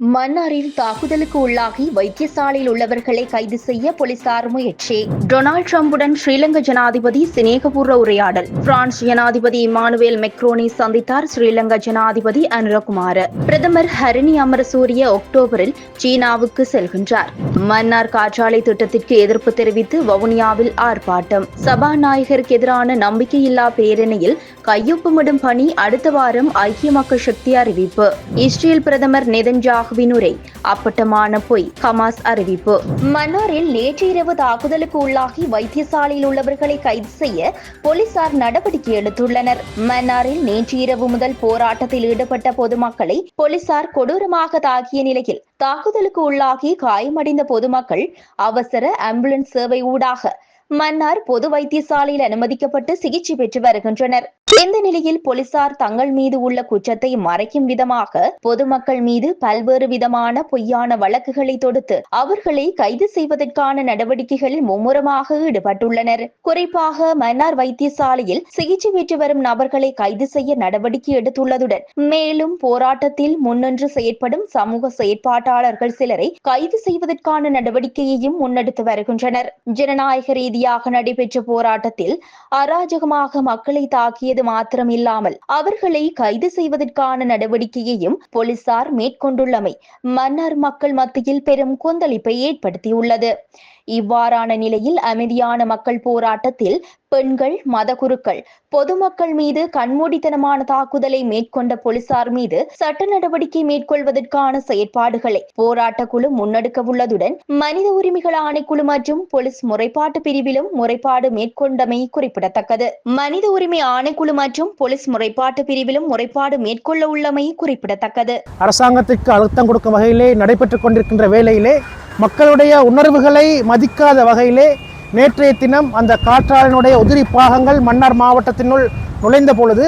மன்னாரில் தாக்குதலுக்கு உள்ளாகி வைத்தியசாலையில் உள்ளவர்களை கைது செய்ய போலீசார் முயற்சி. டொனால்டு ட்ரம்புடன் ஸ்ரீலங்கா ஜனாதிபதி சினேகபூர்வ உரையாடல். பிரான்ஸ் ஜனாதிபதி இமானுவேல் மெக்ரோனை சந்தித்தார் ஸ்ரீலங்கா ஜனாதிபதி அனுரகுமார. பிரதமர் ஹரிணி அமரசூரிய அக்டோபரில் சீனாவுக்கு செல்கின்றார். மன்னார் காற்றாலை திட்டத்திற்கு எதிர்ப்பு தெரிவித்து வவுனியாவில் ஆர்ப்பாட்டம். சபாநாயகருக்கு எதிரான நம்பிக்கையில்லா பேரணியில் கையொப்பமிடும் பணி அடுத்த வாரம் ஐக்கிய மக்கள் சக்தி அறிவிப்பு. இஸ்ரேல் பிரதமர் நெதன்ஜாகுவின் உரை அப்பட்டமான பொய். ஹமாஸ் அறிவிப்பு. மன்னாரில் நேற்று இரவு தாக்குதலுக்கு உள்ளாகி வைத்தியசாலையில் உள்ளவர்களை கைது செய்ய போலீசார் நடவடிக்கை எடுத்துள்ளனர். மன்னாரில் நேற்று இரவு முதல் போராட்டத்தில் ஈடுபட்ட பொதுமக்களை போலீசார் கொடூரமாக தாக்கிய நிலையில் தாக்குதலுக்கு உள்ளாகி காயமடைந்த பொதுமக்கள் அவசர ஆம்புலன்ஸ் சேவை ஊடாக மன்னார் பொது வைத்தியசாலையில் அனுமதிக்கப்பட்டு சிகிச்சை பெற்று வருகின்றனர். இந்த நிலையில் போலீசார் தங்கள் மீது உள்ள குற்றத்தை மறைக்கும் விதமாக பொதுமக்கள் மீது பல்வேறு விதமான பொய்யான வழக்குகளை தொடுத்து அவர்களை கைது செய்வதற்கான நடவடிக்கைகளில் மும்முரமாக ஈடுபட்டுள்ளனர். குறிப்பாக மன்னார் வைத்தியசாலையில் சிகிச்சை பெற்று வரும் நபர்களை கைது செய்ய நடவடிக்கை எடுத்துள்ளதுடன் மேலும் போராட்டத்தில் முன்னின்று செயற்படும் சமூக செயற்பாட்டாளர்கள் சிலரை கைது செய்வதற்கான நடவடிக்கையையும் முன்னெடுத்து வருகின்றனர். ஜனநாயக ரீதியாக நடைபெற்ற போராட்டத்தில் அராஜகமாக மக்களை தாக்கியது மாத்திரமில்லாமல் அவர்களை கைது செய்வதற்கான நடவடிக்கையையும் போலீசார் மேற்கொண்டுள்ளமை மன்னார் மக்கள் மத்தியில் பெரும் கொந்தளிப்பை ஏற்படுத்தியுள்ளது. இவ்வாறான நிலையில் அமைதியான மக்கள் போராட்டத்தில் பெண்கள் மதகுருக்கள் பொதுமக்கள் மீது கண்மூடித்தனமான தாக்குதலை மேற்கொண்ட போலீசார் மீது சட்ட நடவடிக்கை மேற்கொள்வதற்கான செயற்பாடுகளை போராட்ட குழு முன்னெடுக்க உள்ளதுடன் மனித உரிமைகள் ஆணைக்குழு மற்றும் போலீஸ் முறைப்பாட்டு பிரிவிலும் முறைப்பாடு மேற்கொண்டமை குறிப்பிடத்தக்கது. மனித உரிமை ஆணைக்குழு மற்றும் போலீஸ் முறைப்பாட்டு பிரிவிலும் முறைப்பாடு மேற்கொள்ள உள்ளமை குறிப்பிடத்தக்கது. அரசாங்கத்திற்கு அழுத்தம் கொடுக்கும் வகையிலே நடைபெற்றுக் கொண்டிருக்கின்ற வேளையிலே மக்களுடைய உணர்வுகளை மதிக்காத வகையிலே நேற்றைய தினம் அந்த காற்றாளனுடைய உதிரி பாகங்கள் மன்னார் மாவட்டத்தினுள் நுழைந்த பொழுது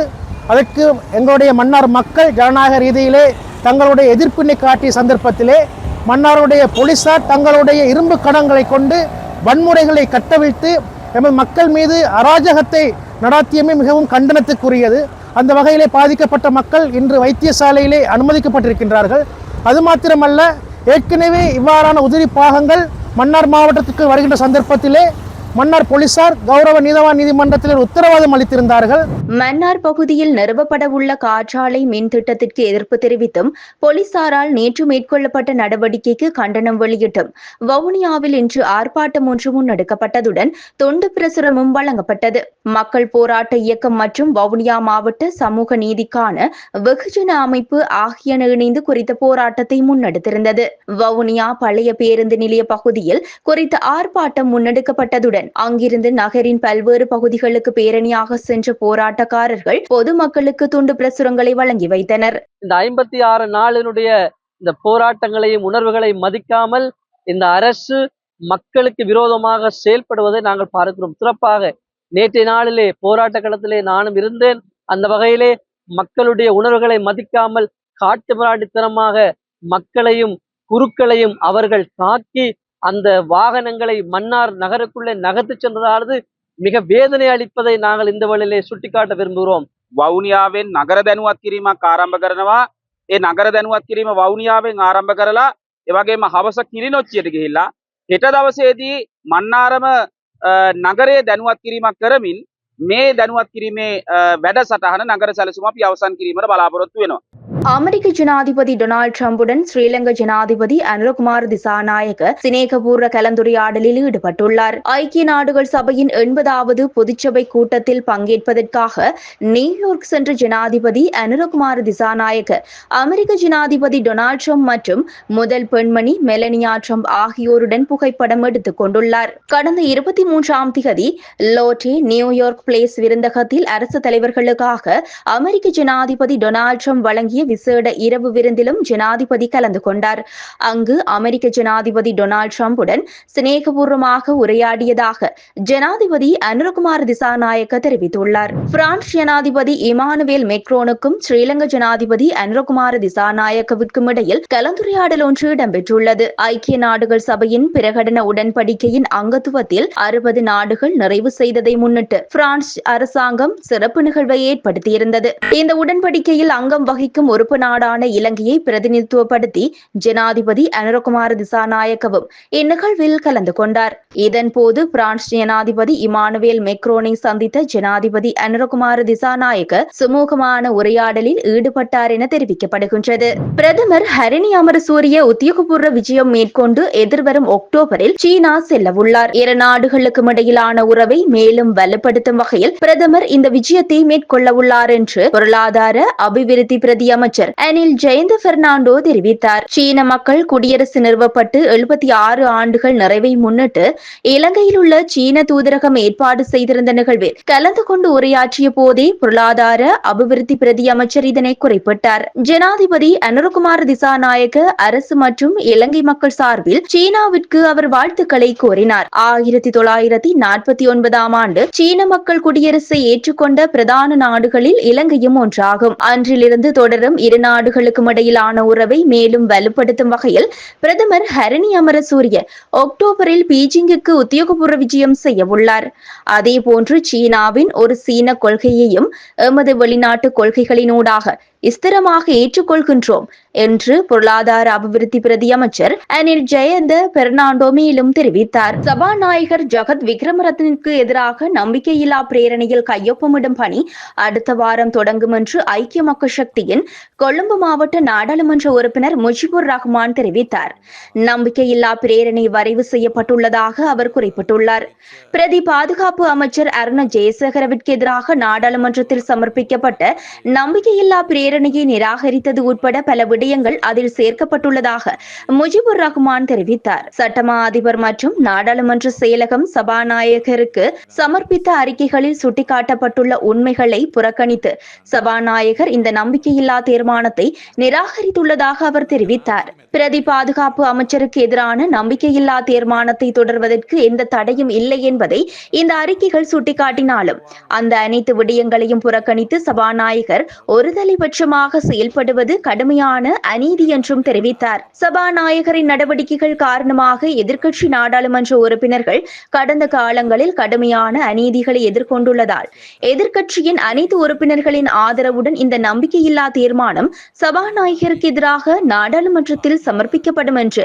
அதற்கு எங்களுடைய மன்னார் மக்கள் ஜனநாயக ரீதியிலே தங்களுடைய எதிர்ப்பினை காட்டிய சந்தர்ப்பத்திலே மன்னாருடைய போலீசார் தங்களுடைய இரும்பு கடங்களை கொண்டு வன்முறைகளை கட்டவிழ்த்து எமது மக்கள் மீது அராஜகத்தை நடாத்தியமே மிகவும் கண்டனத்துக்குரியது. அந்த வகையிலே பாதிக்கப்பட்ட மக்கள் இன்று வைத்தியசாலையிலே அனுமதிக்கப்பட்டிருக்கின்றார்கள். அது மாத்திரமல்ல ஏற்கனவே இவ்வாறான உதிரி பாகங்கள் மன்னார் மாவட்டத்துக்கு வருகின்ற சந்தர்ப்பத்திலே மன்னார் போலீசார் கௌரவ நீதவான் நீதிமன்றத்தில் உத்தரவாதம் அளித்திருந்தார்கள். மன்னார் பகுதியில் நிறுவப்பட உள்ள காற்றாலை மின் திட்டத்திற்கு எதிர்ப்பு தெரிவித்தும் போலீசாரால் நேற்று மேற்கொள்ளப்பட்ட நடவடிக்கைக்கு கண்டனம் வெளியிட்டும். வவுனியாவில் இன்று ஆர்ப்பாட்டம் ஒன்று முன்னெடுக்கப்பட்டதுடன் தொண்டு பிரசுரமும் வழங்கப்பட்டது. மக்கள் போராட்ட இயக்கம் மற்றும் வவுனியா மாவட்ட சமூக நீதிக்கான வெகுஜன அமைப்பு ஆகியன இணைந்து குறித்த போராட்டத்தை முன்னெடுத்திருந்தது. வவுனியா பழைய பேருந்து நிலைய பகுதியில் குறித்த ஆர்ப்பாட்டம் முன்னெடுக்கப்பட்டதுடன் அங்கிருந்து நகரின் பல்வேறு பகுதிகளுக்கு பேரணியாக சென்ற போராட்டக்காரர்கள் பொதுமக்களுக்கு துண்டு பிரசுரங்களை வழங்கி வைத்தனர். இந்த ஐம்பத்தி ஆறு நாளினுடைய இந்த போராட்டங்களையும் உணர்வுகளையும் மதிக்காமல் இந்த அரசு மக்களுக்கு விரோதமாக செயல்படுவதை நாங்கள் பார்க்கிறோம். சிறப்பாக நேற்றைய நாளிலே போராட்ட களத்திலே நானும் இருந்தேன். அந்த வகையிலே மக்களுடைய உணர்வுகளை மதிக்காமல் காட்டுமிராண்டித்தனமாக மக்களையும் குருக்களையும் அவர்கள் தாக்கி அந்த வாகனங்களை மன்னார் நகருக்குள்ளே நகர்த்து சென்றதாவது மிக வேதனை அளிப்பதை நாங்கள் இந்த வழியிலே சுட்டிக்காட்ட விரும்புகிறோம் වවුනියාවෙන් නගර දැනුවත් කිරීමක් ආරම්භ කරනවා ඒ නගර දැනුවත් කිරීම වවුනියාවෙන් ආරම්භ කරලා එවගේම හවස කිරිනොච්චියට ගිහිල්ලා හෙට දවසේදී මන්නාරම අ, නගරයේ දැනුවත් කිරීමක් කරමින් මේ දැනුවත් කිරීමේ අ, වැඩසටහන නගර සැලසුම අපි අවසන් කිරීමට බලාපොරොත්තු වෙනවා. அமெரிக்க ஜனாதிபதி டொனால்டு டிரம்புடன் ஸ்ரீலங்கா ஜனாதிபதி அனுரகுமார் திசாநாயக்க சினேகபூர்வ கலந்துரையாடலில் ஈடுபட்டுள்ளார். ஐக்கிய நாடுகள் சபையின் எண்பதாவது பொதுச்சபை கூட்டத்தில் பங்கேற்பதற்காக நியூயார்க் சென்ற ஜனாதிபதி அனுரகுமார் திசாநாயக்க அமெரிக்க ஜனாதிபதி டொனால்டு ட்ரம்ப் மற்றும் முதல் பெண்மணி மெலனியா ட்ரம்ப் ஆகியோருடன் புகைப்படம் எடுத்துக் கொண்டுள்ளார். கடந்த இருபத்தி மூன்றாம் திகதி லோட்டே நியூயார்க் பிளேஸ் விருந்தகத்தில் அரசு தலைவர்களுக்காக அமெரிக்க ஜனாதிபதி டொனால்டு ட்ரம்ப் வழங்கிய விசேட இரவு விருந்திலும் ஜனாதிபதி கலந்து கொண்டார். அங்கு அமெரிக்க ஜனாதிபதி டொனால்டு டிரம்புடன் சிநேகபூர்வமாக உரையாடியதாக ஜனாதிபதி அனுரகுமார் திசாநாயக்க தெரிவித்துள்ளார். பிரான்ஸ் ஜனாதிபதி இமானுவேல் மெக்ரோனுக்கும் ஸ்ரீலங்கா ஜனாதிபதி அனுரகுமார் திசாநாயக்கவிற்கும் இடையில் கலந்துரையாடல் ஒன்று இடம்பெற்றுள்ளது. ஐக்கிய நாடுகள் சபையின் பிரகடன உடன்படிக்கையின் அங்கத்துவத்தில் அறுபது நாடுகள் நிறைவு செய்ததை முன்னிட்டு பிரான்ஸ் அரசாங்கம் சிறப்பு நிகழ்வை ஏற்படுத்தியிருந்தது. இந்த உடன்படிக்கையில் அங்கம் வகிக்கும் ஒரு உறுப்பு நாடான இலங்கையை பிரதிநிதித்துவப்படுத்தி ஜனாதிபதி அனுரகுமார திசாநாயக்கவும் இந்நிகழ்வில் கலந்து கொண்டார். இதன்போது பிரான்ஸ் ஜனாதிபதி இமானுவேல் மெக்ரோனை சந்தித்த ஜனாதிபதி அனுரகுமார திசாநாயக்க சுமூகமான உரையாடலில் ஈடுபட்டார் என தெரிவிக்கப்படுகின்றது. பிரதமர் ஹரிணி அமரசூரிய உத்தியோகபூர்வ விஜயம் மேற்கொண்டு எதிர்வரும் அக்டோபரில் சீனா செல்லவுள்ளார். இரு நாடுகளுக்கும் இடையிலான உறவை மேலும் வலுப்படுத்தும் வகையில் பிரதமர் இந்த விஜயத்தை மேற்கொள்ள உள்ளார் என்று பொருளாதார அபிவிருத்தி பிரதி அமைச்சர் அனில் ஜெயந்த பெர்னாண்டோ தெரிவித்தார். சீன மக்கள் குடியரசு நிறுவப்பட்டு எழுபத்தி ஆறு ஆண்டுகள் நிறைவை முன்னிட்டு இலங்கையில் உள்ள சீன தூதரகம் ஏற்பாடு செய்திருந்த நிகழ்வில் கலந்து கொண்டு உரையாற்றிய போதே பொருளாதார அபிவிருத்தி பிரதி அமைச்சர் இதனை குறிப்பிட்டார். ஜனாதிபதி அனுருகுமார் திசாநாயக்க அரசு மற்றும் இலங்கை மக்கள் சார்பில் சீனாவிற்கு அவர் வாழ்த்துக்களை கோரினார் ஆயிரத்தி தொள்ளாயிரத்தி நாற்பத்தி ஒன்பதாம் ஆண்டு சீன மக்கள் குடியரசை ஏற்றுக்கொண்ட பிரதான நாடுகளில் இலங்கையும் ஒன்றாகும். அன்றிலிருந்து தொடரும் இரு நாடுகளுக்கும் இடையிலான உறவை மேலும் வலுப்படுத்தும் வகையில் பிரதமர் ஹரணி அமரசூரிய அக்டோபரில் பீஜிங்குக்கு உத்தியோகபூர்வ விஜயம் செய்ய உள்ளார். அதேபோன்று சீனாவின் ஒரு சீன கொள்கையையும் எமது வெளிநாட்டு கொள்கைகளினூடாக ஸ்திரமாக ஏற்றுக்கொள்கின்றோம் என்று பொருளாதார அபிவிருத்தி பிரதி அமைச்சர் அனில் ஜெயந்த பெர்னாண்டோ மேலும் தெரிவித்தார். சபாநாயகர் ஜகத் விக்ரமரத்னுக்கு எதிராக நம்பிக்கையில்லா பிரேரணையில் கையொப்பமிடும் பணி அடுத்த வாரம் தொடங்கும் என்று ஐக்கிய மக்கள் சக்தியின் கொழும்பு மாவட்ட நாடாளுமன்ற உறுப்பினர் முஜிபுர் ரஹ்மான் தெரிவித்தார். நம்பிக்கையில்லா பிரேரணை வரைவு செய்யப்பட்டுள்ளதாக அவர் குறிப்பிட்டுள்ளார். பிரதி பாதுகாப்பு அமைச்சர் அருண ஜெயசேகரவிற்கு எதிராக நாடாளுமன்றத்தில் சமர்ப்பிக்கப்பட்ட நம்பிக்கையில்லா பேரணியை நிராகரித்தது உட்பட பல விடயங்கள் அதில் சேர்க்கப்பட்டுள்ளதாக முஜிபுர் ரஹ்மான் தெரிவித்தார். சட்டமா அதிபர் மற்றும் நாடாளுமன்ற செயலகம் சபாநாயகருக்கு சமர்ப்பித்த அறிக்கைகளில் சுட்டிக்காட்டப்பட்டுள்ள உண்மைகளை புறக்கணித்து சபாநாயகர் இந்த நம்பிக்கையில்லா தீர்மானத்தை நிராகரித்துள்ளதாக அவர் தெரிவித்தார். பிரதி பாதுகாப்பு அமைச்சருக்கு எதிரான நம்பிக்கையில்லா தீர்மானத்தை தொடர்வதற்கு எந்த தடையும் இல்லை என்பதை இந்த அறிக்கைகள் சுட்டிக்காட்டினாலும் அந்த அனைத்து விடயங்களையும் புறக்கணித்து சபாநாயகர் பட்சமாக செயல்படுவது கடுமையான அநீதி என்றும் தெரிவித்தார். சபாநாயகரின் நடவடிக்கைகள் காரணமாக எதிர்க்கட்சி நாடாளுமன்ற உறுப்பினர்கள் கடந்த காலங்களில் கடுமையான அநீதிகளை எதிர்கொண்டுள்ளதால் எதிர்க்கட்சியின் அனைத்து உறுப்பினர்களின் ஆதரவுடன் இந்த நம்பிக்கையில்லா தீர்மானம் சபாநாயகருக்கு எதிராக நாடாளுமன்றத்தில் சமர்ப்பிக்கப்படும் என்று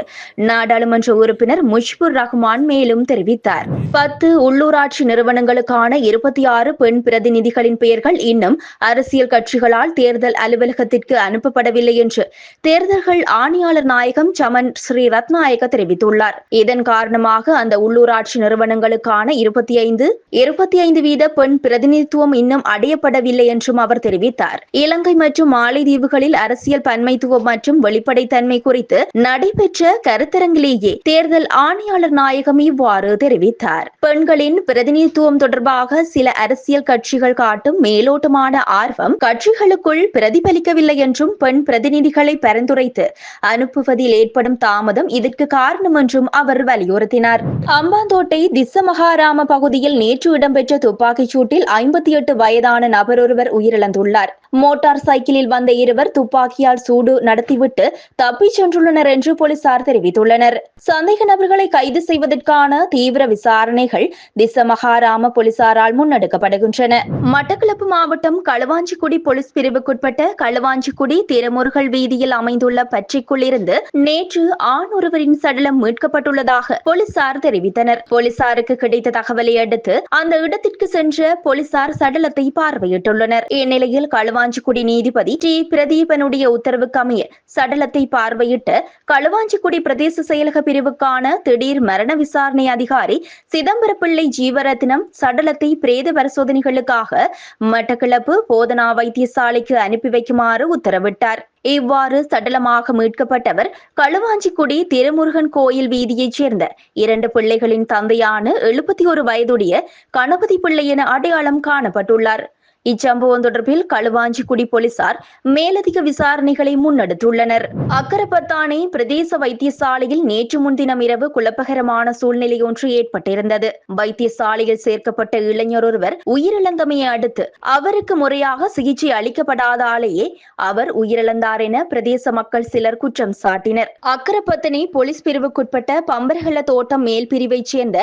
நாடாளுமன்ற உறுப்பினர் முஜ்புர் ரஹ்மான் மேலும் தெரிவித்தார். பத்து உள்ளூராட்சி நிறுவனங்களுக்கான இருபத்தி ஆறு பெண் பிரதிநிதிகளின் பெயர்கள் இன்னும் அரசியல் கட்சிகளால் தேர்தல் அலுவலகத்திற்கு அனுப்பப்படவில்லை என்று தேர்தல்கள் ஆணையாளர் நாயகம் சமன் ஸ்ரீ ரத்நாயக தெரிவித்துள்ளார். இதன் காரணமாக அந்த உள்ளூராட்சி நிறுவனங்களுக்கான இருபத்தி ஐந்து இருபத்தி ஐந்து வீத பெண் பிரதிநிதித்துவம் இன்னும் அடையப்படவில்லை என்றும் அவர் தெரிவித்தார். இலங்கை மற்றும் மாலைதீவுகளில் அரசியல் பன்மைத்துவம் மற்றும் வெளிப்படைத்தன்மை குறித்து நடைபெற்ற கருத்தரங்கிலேயே தேர்தல் ஆணையாளர் நாயகம் இவ்வாறு தெரிவித்தார். பெண்களின் பிரதிநிதித்துவம் தொடர்பாக சில அரசியல் கட்சிகள் காட்டும் மேலோட்டமான ஆர்வம் கட்சிகளுக்குள் பிரதி பிரதிபலிக்கவில்லை என்றும் பெண் பிரதிநிதிகளை பரிந்துரைத்து அனுப்புவதில் ஏற்படும் தாமதம் இதற்கு காரணம் என்றும் அவர் வலியுறுத்தினார். அம்பாந்தோட்டை திசமகாராம பகுதியில் நேற்று இடம்பெற்ற துப்பாக்கிச் சூட்டில் ஐம்பத்தி எட்டு வயதான நபர் ஒருவர் உயிரிழந்துள்ளார். மோட்டார் சைக்கிளில் வந்த இருவர் துப்பாக்கியால் சூடு நடத்திவிட்டு தப்பிச் சென்றுள்ளனர் என்று போலீசார் தெரிவித்துள்ளனர். சந்தேக நபர்களை கைது செய்வதற்கான தீவிர விசாரணைகள் திசமகாராம போலீசாரால் முன்னெடுக்கப்படுகின்றன. மட்டக்களப்பு மாவட்டம் களுவாஞ்சிக்குடி போலீஸ் பிரிவுக்குட்பட்ட களுவாஞ்சிக்குடி திருமுருகல் வீதியில் அமைந்துள்ள பற்றிக்குள்ளிருந்து நேற்று ஆண் ஒருவரின் சடலம் மீட்கப்பட்டுள்ளதாக போலீசார் தெரிவித்தனர். போலீசாருக்கு கிடைத்த தகவலை அடுத்து அந்த இடத்திற்கு சென்ற போலீசார் சடலத்தை பார்வையிட்டுள்ளனர். இந்நிலையில் களுவாஞ்சிக்குடி நீதிபதி டி. பிரதீபனுடைய உத்தரவுக்கு அமைய சடலத்தை பார்வையிட்ட களுவாஞ்சிக்குடி பிரதேச செயலக பிரிவுக்கான திடீர் மரண விசாரணை அதிகாரி சிதம்பரப்பிள்ளை ஜீவரத்னம் சடலத்தை பிரேத பரிசோதனைகளுக்காக மட்டக்களப்பு போதனா வைத்தியசாலைக்கு அனுப்பி வைக்குமாறு உத்தரவிட்டார். இவ்வாறு சடலமாக மீட்கப்பட்டவர் களுவாஞ்சிக்குடி திருமுருகன் கோயில் வீதியைச் சேர்ந்த இரண்டு பிள்ளைகளின் தந்தையான எழுபத்தி ஒரு வயதுடைய கணபதி பிள்ளை என அடையாளம் காணப்பட்டுள்ளார். இச்சம்பவம் தொடர்பில் களுவாஞ்சிக்குடி போலீசார் மேலதிக விசாரணைகளை முன்னெடுத்துள்ளனர். அக்கரப்பத்தானை பிரதேச வைத்தியசாலையில் நேற்று முன்தினம் இரவு குழப்பகரமான சூழ்நிலை ஒன்று ஏற்பட்டிருந்தது. வைத்தியசாலையில் சேர்க்கப்பட்ட இளைஞர் ஒருவர் உயிரிழந்தமையை அடுத்து அவருக்கு முறையாக சிகிச்சை அளிக்கப்படாதாலேயே அவர் உயிரிழந்தார் என பிரதேச மக்கள் சிலர் குற்றம் சாட்டினர். அக்கரப்பத்தனை போலீஸ் பிரிவுக்குட்பட்ட பம்பர்கள தோட்டம் மேல் பிரிவைச் சேர்ந்த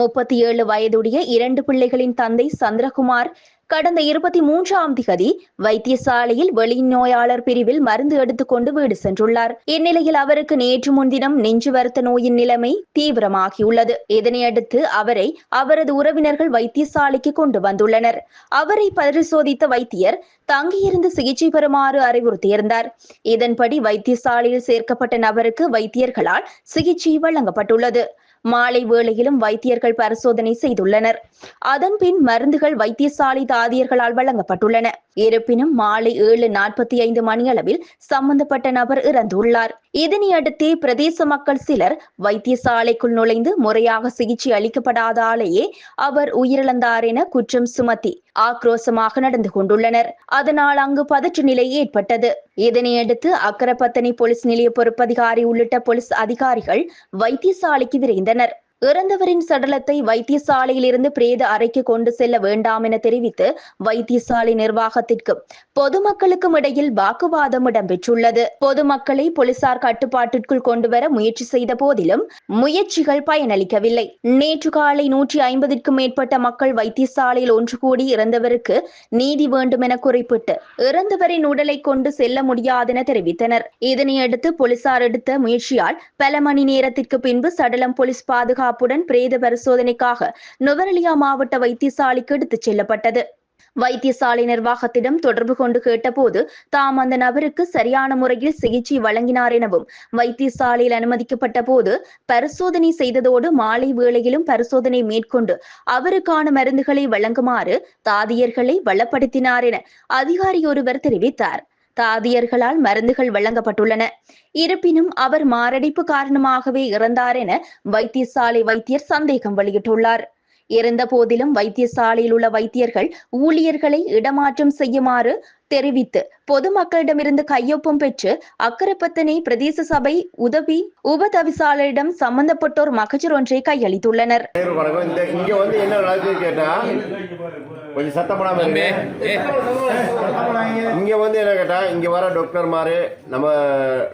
முப்பத்தி ஏழு வயதுடைய இரண்டு பிள்ளைகளின் தந்தை சந்திரகுமார் கடந்த இருபத்தி மூன்றாம் திகதி வைத்தியசாலையில் வெளிநோயாளர் பிரிவில் மருந்து எடுத்துக்கொண்டு வீடு சென்றுள்ளார். இந்நிலையில் அவருக்கு நேற்று முன்தினம் நெஞ்சு வருத்த நோயின் நிலைமை தீவிரமாகியுள்ளது. இதனையடுத்து அவரை அவரது உறவினர்கள் வைத்தியசாலைக்கு கொண்டு வந்துள்ளனர். அவரை பரிசோதித்த வைத்தியர் தங்கியிருந்து சிகிச்சை பெறுமாறு அறிவுறுத்தியிருந்தார். இதன்படி வைத்தியசாலையில் சேர்க்கப்பட்ட நபருக்கு வைத்தியர்களால் சிகிச்சை வழங்கப்பட்டுள்ளது. மாலை வேளையிலும் வைத்தியர்கள் பரிசோதனை செய்துள்ளனர். அதன்பின் மருந்துகள் வைத்தியசாலை தாதியர்களால் வழங்கப்பட்டுள்ளன. இருப்பினும் மாலை ஏழு நாற்பத்தி ஐந்து மணியளவில் சம்பந்தப்பட்ட நபர் இறந்துள்ளார். இதனையடுத்தே பிரதேச மக்கள் சிலர் வைத்தியசாலைக்குள் நுழைந்து முறையாக சிகிச்சை அளிக்கப்படாதாலேயே அவர் உயிரிழந்தார் என குற்றம் சுமத்தி ஆக்ரோசமாக நடந்து கொண்டுள்ளனர். அதனால் அங்கு பதற்ற நிலை ஏற்பட்டது. இதனையடுத்து அக்கரப்பத்தனை போலீஸ் நிலைய பொறுப்பதிகாரி உள்ளிட்ட போலீஸ் அதிகாரிகள் வைத்தியசாலைக்கு விரைந்தனர். tener இறந்தவரின் சடலத்தை வைத்தியசாலையிலிருந்து பிரேத அறைக்கு கொண்டு செல்ல வேண்டாம் என தெரிவித்து வைத்தியசாலை நிர்வாகத்திற்கும் பொதுமக்களுக்கும் இடையில் வாக்குவாதம் இடம்பெற்றுள்ளது. பொதுமக்களை போலீசார் கட்டுப்பாட்டிற்குள் கொண்டுவர முயற்சி செய்த போதிலும் முயற்சிகள் பயனளிக்கவில்லை. நேற்று காலை நூற்றி ஐம்பதிற்கும் மேற்பட்ட மக்கள் வைத்தியசாலையில் ஒன்று கூடி இறந்தவருக்கு நீதி வேண்டும் என குறிப்பிட்டு இறந்தவரின் உடலை கொண்டு செல்ல முடியாதென தெரிவித்தனர். இதனையடுத்து போலீசார் எடுத்த முயற்சியால் பல மணி நேரத்திற்கு பின்பு சடலம் போலீஸ் பாதுகாப்புடன் பிரேத பரிசோதனைக்காக நுவரெலியா மாவட்ட வைத்தியசாலைக்கு எடுத்துச் செல்லப்பட்டது. வைத்தியசாலை நிர்வாகத்திடம் தொடர்பு கொண்டு கேட்டபோது தாம் அந்த நபருக்கு சரியான முறையில் சிகிச்சை வழங்கினார் எனவும் வைத்தியசாலையில் அனுமதிக்கப்பட்ட போது பரிசோதனை செய்ததோடு மாலை வேளையிலும் பரிசோதனை மேற்கொண்டு அவருக்கான மருந்துகளை வழங்குமாறு தாதியர்களை வளப்படுத்தினார் என அதிகாரி ஒருவர் தெரிவித்தார். தாதியர்களால் மருந்துகள் வழங்கப்பட்டுள்ளன. இருப்பினும் அவர் மாரடைப்பு காரணமாகவே இறந்தார் என வைத்தியசாலை வைத்தியர் சந்தேகம் வெளியிட்டுள்ளார். இருந்த போதிலும் வைத்தியசாலையில் உள்ள வைத்தியர்கள் ஊழியர்களை இடமாற்றம் செய்யுமாறு தெரிவித்து பொதுமக்களிடமிருந்து கையொப்பம் பெற்று அக்கரப்பத்தனை பிரதேச சபை உதவி உபதவிசாளரிடம் சம்பந்தப்பட்டோர் மகஜர் ஒன்றை கையளித்துள்ளனர். இங்க வந்து என்ன நடக்குதுன்னு கேட்டா கொஞ்சம் சத்தம் போடாம இருங்க. இங்க வந்து என்ன கேட்டா இங்க வர டாக்டர்மாரு நம்ம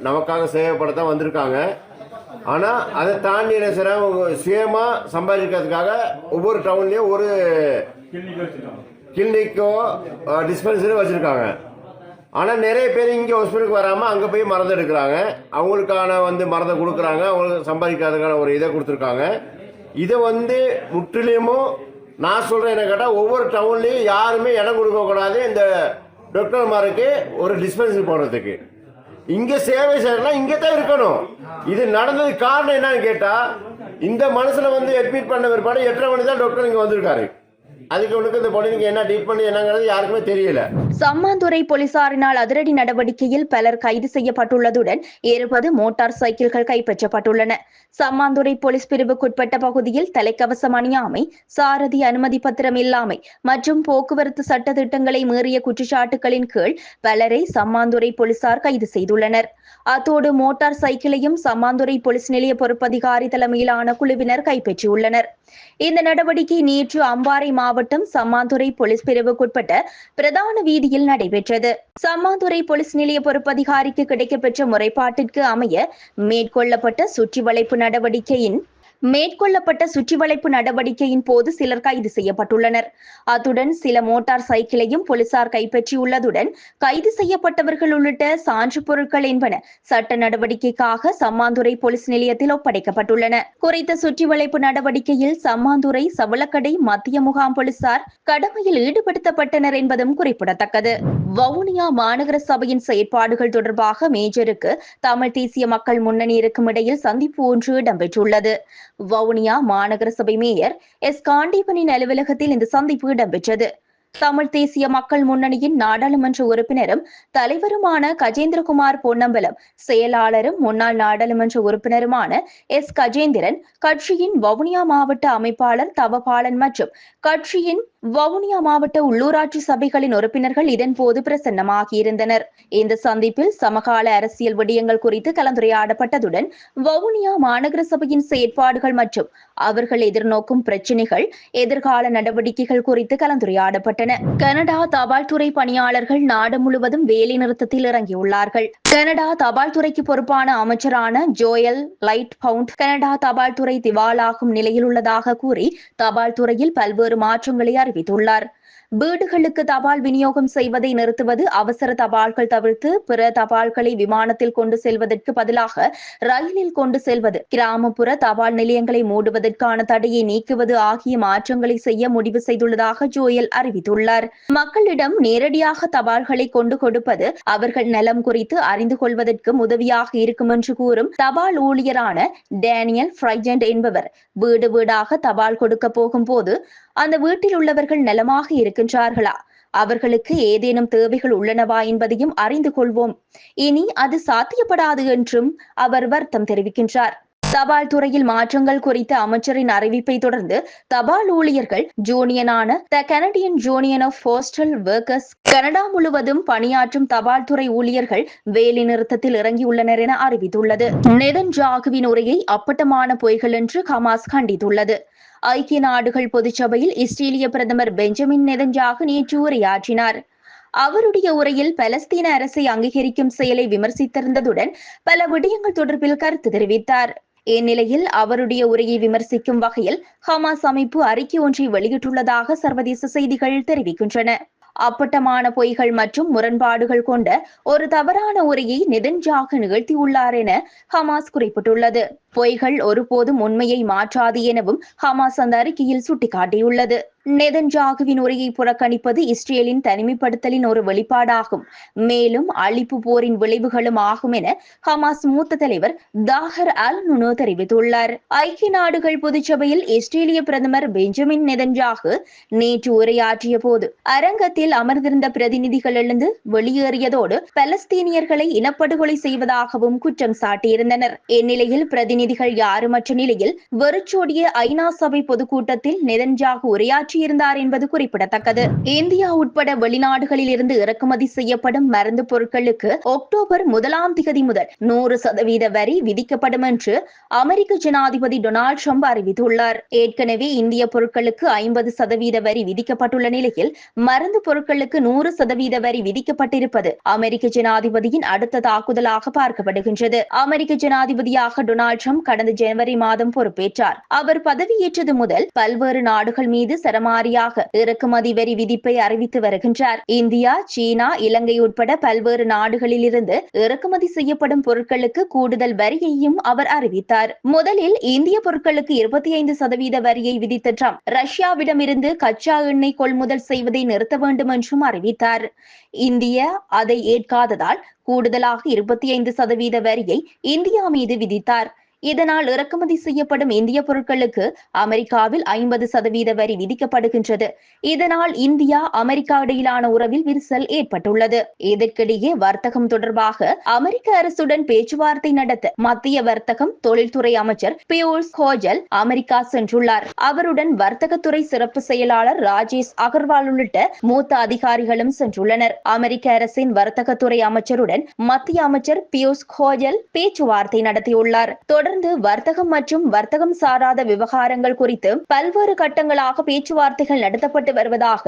நமக்காக சேவைப்படத்தான் வந்திருக்காங்க. ஆனால் அதை தாண்டி என்ன செய்றாங்க சுயமாக சம்பாதிக்கிறதுக்காக ஒவ்வொரு டவுன்லேயும் ஒரு கிளினிக்கோ டிஸ்பென்சரியோ வச்சுருக்காங்க. ஆனால் நிறைய பேர் இங்கே ஹாஸ்பிட்டலுக்கு வராமல் அங்கே போய் மருந்து எடுக்கிறாங்க. அவங்களுக்கான வந்து மருந்தை கொடுக்குறாங்க. அவங்களுக்கு சம்பாதிக்கிறதுக்கான ஒரு இதை கொடுத்துருக்காங்க. இதை வந்து முற்றிலுமும் நான் சொல்கிறேன் என்ன கேட்டால் ஒவ்வொரு டவுன்லேயும் யாருமே இடம் கொடுக்கக்கூடாது. இந்த டாக்டர்மாருக்கு ஒரு டிஸ்பென்சரி போடுறதுக்கு. இங்க சேவை செய்யலாம் இங்க தான் இருக்கணும். இது நடந்தது காரணம் என்னன்னு கேட்டா இந்த மனசுல வந்து அட்மிட் பண்ண பிற்பாடு எட்டரை மணி தான் டாக்டர் இங்க வந்திருக்காரு. அதுக்கு இந்த பொண்ணுக்கு என்ன ட்ரீட் பண்ணி என்னங்கிறது யாருக்குமே தெரியல. சம்மாந்துறை போலீசாரினால் அதிரடி நடவடிக்கையில் பலர் கைது செய்யப்பட்டுள்ளதுடன் இருபது மோட்டார் சைக்கிள்கள் கைப்பற்றப்பட்டுள்ளன. சம்மாந்துறை போலீஸ் பிரிவுக்குட்பட்ட பகுதியில் தலைக்கவசம் அணியாமை சாரதி அனுமதி பத்திரம் இல்லாமை மற்றும் போக்குவரத்து சட்ட திட்டங்களை மீறிய குற்றச்சாட்டுகளின் கீழ் பலரை சம்மாந்துறை போலீசார் கைது செய்துள்ளனர். அத்தோடு மோட்டார் சைக்கிளையும் சம்மாந்துறை போலீஸ் நிலைய பொறுப்பதிகாரி தலைமையிலான குழுவினர் கைப்பற்றியுள்ளனர். இந்த நடவடிக்கை நேற்று அம்பாறை மாவட்டம் சம்மாந்துறை போலீஸ் பிரிவுக்குட்பட்ட பிரதான வீதியில் நடைபெற்றது. சம்மாந்துறை போலீஸ் நிலைய பொறுப்பதிகாரிக்கு கிடைக்கப்பெற்ற முறைப்பாட்டிற்கு அமைய மேற்கொள்ளப்பட்ட சுற்றி வளைப்பு நடவடிக்கையின் மேற்கொள்ளப்பட்ட சுற்றிவளைப்பு நடவடிக்கையின் போது சிலர் கைது செய்யப்பட்டுள்ளனர். அத்துடன் சில மோட்டார் சைக்கிளையும் போலீசார் கைப்பற்றியுள்ளதுடன் கைது செய்யப்பட்டவர்கள் உள்ளிட்ட சான்று பொருட்கள் என்பன சட்ட நடவடிக்கைக்காக சம்மாந்துறை போலீஸ் நிலையத்தில் ஒப்படைக்கப்பட்டுள்ளன. குறித்த சுற்றிவளைப்பு நடவடிக்கையில் சம்மாந்துறை சவளக்கடை மத்திய முகாம் போலீசார் கடமையில் ஈடுபடுத்தப்பட்டனர் என்பதும் குறிப்பிடத்தக்கது. வவுனியா மாநகர சபையின் செயற்பாடுகள் தொடர்பாக மேஜருக்கு தமிழ் தேசிய மக்கள் முன்னணி இருக்கும் இடையில் சந்திப்பு ஒன்று இடம்பெற்றுள்ளது. வவுனியா மாநகர சபை மேயர் எஸ் காண்டீபனின் அலுவலகத்தில் இந்த சந்திப்பு இடம்பெற்றது. தமிழ் தேசிய மக்கள் முன்னணியின் நாடாளுமன்ற உறுப்பினரும் தலைவருமான கஜேந்திரகுமார் பொன்னம்பலம் செயலாளரும் முன்னாள் நாடாளுமன்ற உறுப்பினருமான எஸ் கஜேந்திரன் கட்சியின் வவுனியா மாவட்ட அமைப்பாளர் தவபாலன் மற்றும் கட்சியின் வவுனியா மாவட்ட உள்ளூராட்சி சபைகளின் உறுப்பினர்கள் இதன்போது பிரசன்னமாகியிருந்தனர். இந்த சந்திப்பில் சமகால அரசியல் விடயங்கள் குறித்து கலந்துரையாடப்பட்டதுடன் வவுனியா மாநகர சபையின் செயற்பாடுகள் மற்றும் அவர்கள் எதிர்நோக்கும் பிரச்சினைகள் எதிர்கால நடவடிக்கைகள் குறித்து கலந்துரையாடப்பட்டன. கனடா தபால் துறை பணியாளர்கள் நாடு முழுவதும் வேலை நிறுத்தத்தில் இறங்கியுள்ளார்கள். கனடா தபால் துறைக்கு பொறுப்பான அமைச்சரான ஜோயல் லைட் பவுண்ட் கனடா தபால் துறை திவாலாகும் நிலையில் உள்ளதாக கூறி தபால் துறையில் பல்வேறு மாற்றங்களை அறிவித்துள்ளார். வீடுகளுக்கு தபால் விநியோகம் செய்வதை நிறுத்துவது அவசர தபால்கள் தவிர்த்து பிற தபால்களை விமானத்தில் கொண்டு செல்வதற்கு பதிலாக ரயிலில் கொண்டு செல்வது. கிராமப்புற தபால் நிலையங்களை மூடுவதற்கான தடையை நீக்குவது ஆகிய மாற்றங்களை செய்ய முடிவு செய்துள்ளதாக ஜோயல் அறிவித்துள்ளார். மக்களிடம் நேரடியாக தபால்களை கொண்டு கொடுப்பது அவர்கள் நலம் குறித்து அறிந்து கொள்வதற்கு உதவியாக இருக்கும் என்று கூறும் தபால் ஊழியரான டேனியல் ஃப்ரைஜென்ட் என்பவர் வீடு வீடாக தபால் கொடுக்க போகும் போது அந்த வீட்டில் உள்ளவர்கள் நலமாக இருக்கின்றார்களா? அவர்களுக்கு ஏதேனும் தேவைகள் உள்ளனவா என்பதையும் அறிந்து கொள்வோம். இனி அது சாத்தியப்படாது என்றும் அவர் வருத்தம் தெரிவிக்கின்றார். தபால் துறையில் மாற்றங்கள் குறித்த அமைச்சரின் அறிவிப்பை தொடர்ந்து தபால் ஊழியர்கள் ஜூனியனான the Canadian union of postal workers Canada முழுவதும் பணியாற்றும் தபால் துறை ஊழியர்கள் வேலை நிறுத்தத்தில் இறங்கியுள்ளனர் என அறிவித்துள்ளது. நெதன் ஜாகுவின் உரையை அப்பட்டமான பொய்கள் என்று ஹமாஸ் கண்டித்துள்ளது. ஐக்கிய நாடுகள் பொதுச்சபையில் இஸ்ரேலிய பிரதமர் பெஞ்சமின் நெதன்ஜாகு நேற்று உரையாற்றினார். அவருடைய உரையில் பலஸ்தீன அரசை அங்கீகரிக்கும் செயலை விமர்சித்திருந்ததுடன் பல விடயங்கள் தொடர்பில் கருத்து தெரிவித்தார். இந்நிலையில் அவருடைய உரையை விமர்சிக்கும் வகையில் ஹமாஸ் அமைப்பு அறிக்கை ஒன்றை வெளியிட்டுள்ளதாக சர்வதேச செய்திகள் தெரிவிக்கின்றன. அப்பட்டமான பொய்கள் மற்றும் முரண்பாடுகள் கொண்ட ஒரு தவறான உரையை நெதன்ஜாக நிகழ்த்தியுள்ளார் என ஹமாஸ் குறிப்பிட்டுள்ளது. பொய்கள் ஒருபோதும் உண்மையை மாற்றாது எனவும் ஹமாஸ் அந்த அறிக்கையில் சுட்டிக்காட்டியுள்ளது. நெதன்ஜாகுவின் உரையை புறக்கணிப்பது இஸ்ரேலின் தனிமைப்படுத்தலின் ஒரு வெளிப்பாடாகும். மேலும் அழிப்பு போரின் விளைவுகளும் ஆகும் என ஹமாஸ் மூத்த தலைவர் தாகர் அல் நுனோ தெரிவித்துள்ளார். ஐக்கிய நாடுகள் பொதுச்சபையில் இஸ்ரேலிய பிரதமர் பெஞ்சமின் நெதன்ஜாகு நேற்று உரையாற்றிய போது அரங்கத்தில் அமர்ந்திருந்த பிரதிநிதிகள் எழுந்து வெளியேறியதோடு பலஸ்தீனியர்களை இனப்படுகொலை செய்வதாகவும் குற்றம் சாட்டியிருந்தனர். இந்நிலையில் பிரதிநிதிகள் யாருமற்ற நிலையில் வெறிச்சோடிய ஐநா சபை பொதுக்கூட்டத்தில் நெதன்ஜாகு உரையாற்றியிருந்தார் என்பது குறிப்பிடத்தக்கது. இந்தியா உட்பட வெளிநாடுகளில் இருந்து இறக்குமதி செய்யப்படும் மருந்து பொருட்களுக்கு அக்டோபர் முதலாம் திகதி முதல் நூறு சதவீத வரி விதிக்கப்படும் என்று அமெரிக்க ஜனாதிபதி டொனால்டு ட்ரம்ப் அறிவித்துள்ளார். ஏற்கனவே இந்திய பொருட்களுக்கு ஐம்பது சதவீத வரி விதிக்கப்பட்டுள்ள நிலையில் மருந்து பொருட்களுக்கு நூறு சதவீத வரி விதிக்கப்பட்டிருப்பது அமெரிக்க ஜனாதிபதியின் அடுத்த தாக்குதலாக பார்க்கப்படுகின்றது. அமெரிக்க ஜனாதிபதியாக டொனால்டு ட்ரம்ப் கடந்த ஜனவரி மாதம் பொறுப்பேற்றார். அவர் பதவியேற்றது முதல் பல்வேறு நாடுகள் மீது சரமாரியாக இறக்குமதி வரி விதிப்பை அறிவித்து வருகின்றார். இந்தியா சீனா இலங்கை உட்பட பல்வேறு நாடுகளிலிருந்து இறக்குமதி செய்யப்படும் பொருட்களுக்கு கூடுதல் வரியையும் அவர் அறிவித்தார். முதலில் இந்திய பொருட்களுக்கு இருபத்தி ஐந்து சதவீத வரியை விதித்த ட்ரம்ப் ரஷ்யாவிடமிருந்து கச்சா எண்ணெய் கொள்முதல் செய்வதை நிறுத்த வேண்டும் என்றும் அறிவித்தார். இந்தியா அதை ஏற்காததால் கூடுதலாக இருபத்தி ஐந்து சதவீத வரியை இந்தியா மீது விதித்தார். இதனால் இறக்குமதி செய்யப்படும் இந்திய பொருட்களுக்கு அமெரிக்காவில் ஐம்பது சதவீத வரி விதிக்கப்படுகின்றது. இதனால் இந்தியா அமெரிக்கா இடையிலான உறவில் விரிசல் ஏற்பட்டுள்ளது. இதற்கிடையே வர்த்தகம் தொடர்பாக அமெரிக்க அரசுடன் பேச்சுவார்த்தை நடத்த மத்திய வர்த்தகம் தொழில்துறை அமைச்சர் பியூஷ் கோஜல் அமெரிக்கா சென்றுள்ளார். அவருடன் வர்த்தகத்துறை சிறப்பு செயலாளர் ராஜேஷ் அகர்வால் உள்ளிட்ட மூத்த அதிகாரிகளும் சென்றுள்ளனர். அமெரிக்க அரசின் வர்த்தகத்துறை அமைச்சருடன் மத்திய அமைச்சர் பியூஷ் கோஜல் பேச்சுவார்த்தை நடத்தியுள்ளார். தொடர்ந்து வர்த்தகம் மற்றும் வர்த்தகம் சாராத விவகாரங்கள் குறித்து பல்வேறு கட்டங்களாக பேச்சுவார்த்தைகள் நடத்தப்பட்டு வருவதாக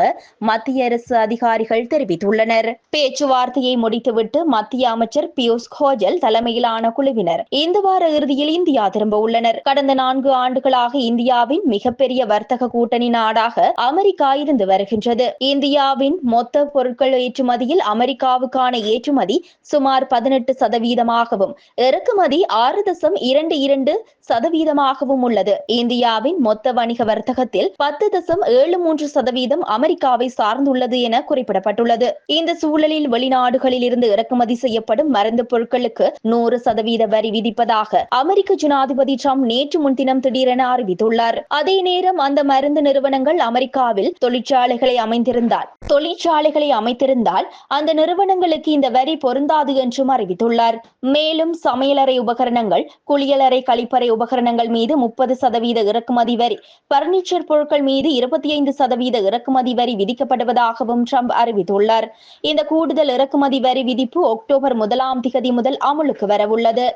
மத்திய அரசு அதிகாரிகள் தெரிவித்துள்ளனர். பேச்சுவார்த்தையை முடித்துவிட்டு மத்திய அமைச்சர் பியூஷ் கோஜல் தலைமையிலான குழுவினர் இந்த வார இறுதியில் இந்தியா திரும்ப உள்ளனர். கடந்த நான்கு ஆண்டுகளாக இந்தியாவின் மிகப்பெரிய வர்த்தக கூட்டணி நாடாக அமெரிக்கா இருந்து வருகின்றது. இந்தியாவின் மொத்த பொருட்கள் ஏற்றுமதியில் அமெரிக்காவுக்கான ஏற்றுமதி சுமார் பதினெட்டு சதவீதமாகவும் இறக்குமதி ஆறு தசம் இரண்டு இரண்டு இரண்டு சதவீதமாகவும் உள்ளது. இந்தியாவின் மொத்த வணிக வர்த்தகத்தில் பத்து தசம் ஏழு மூன்று சதவீதம் அமெரிக்காவை சார்ந்துள்ளது என குறிப்பிடப்பட்டுள்ளது. இந்த சூழலில் வெளிநாடுகளில் இருந்து இறக்குமதி செய்யப்படும் மருந்து பொருட்களுக்கு நூறு சதவீத வரி விதிப்பதாக அமெரிக்க ஜனாதிபதி ட்ரம்ப் நேற்று முன்தினம் திடீரென அறிவித்துள்ளார். அதே நேரம் அந்த மருந்து நிறுவனங்கள் அமெரிக்காவில் தொழிற்சாலைகளை அமைந்திருந்தால் தொழிற்சாலைகளை அமைத்திருந்தால் அந்த நிறுவனங்களுக்கு இந்த வரி பொருந்தாது என்றும் அறிவித்துள்ளார். மேலும் சமையலறை உபகரணங்கள் குளியலறை கழிப்பறை உபகரணங்கள் மீது முப்பது சதவீத இறக்குமதி வரி பர்னிச்சர் பொருட்கள் மீது இருபத்தி ஐந்து சதவீத இறக்குமதி வரி விதிக்கப்படுவதாகவும் ட்ரம்ப் அறிவித்துள்ளார். இந்த கூடுதல் இறக்குமதி வரி விதிப்பு அக்டோபர் முதலாம் திகதி முதல் அமலுக்கு வரவுள்ளது.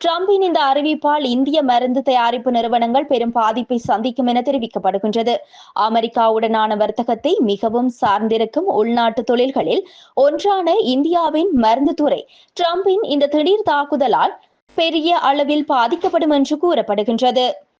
டிரம்பின் இந்த அறிவிப்பால் இந்திய மருந்து தயாரிப்பு நிறுவனங்கள் பெரும் பாதிப்பை சந்திக்கும் என தெரிவிக்கப்படுகின்றது. அமெரிக்காவுடனான வர்த்தகத்தை மிகவும் சார்ந்திருக்கும் உள்நாட்டு தொழில்களில் ஒன்றான இந்தியாவின் மருந்து துறை டிரம்பின் இந்த திடீர் தாக்குதலால் பெரிய அளவில் பாதிக்கப்படும் என்று கூறப்படுகின்றது.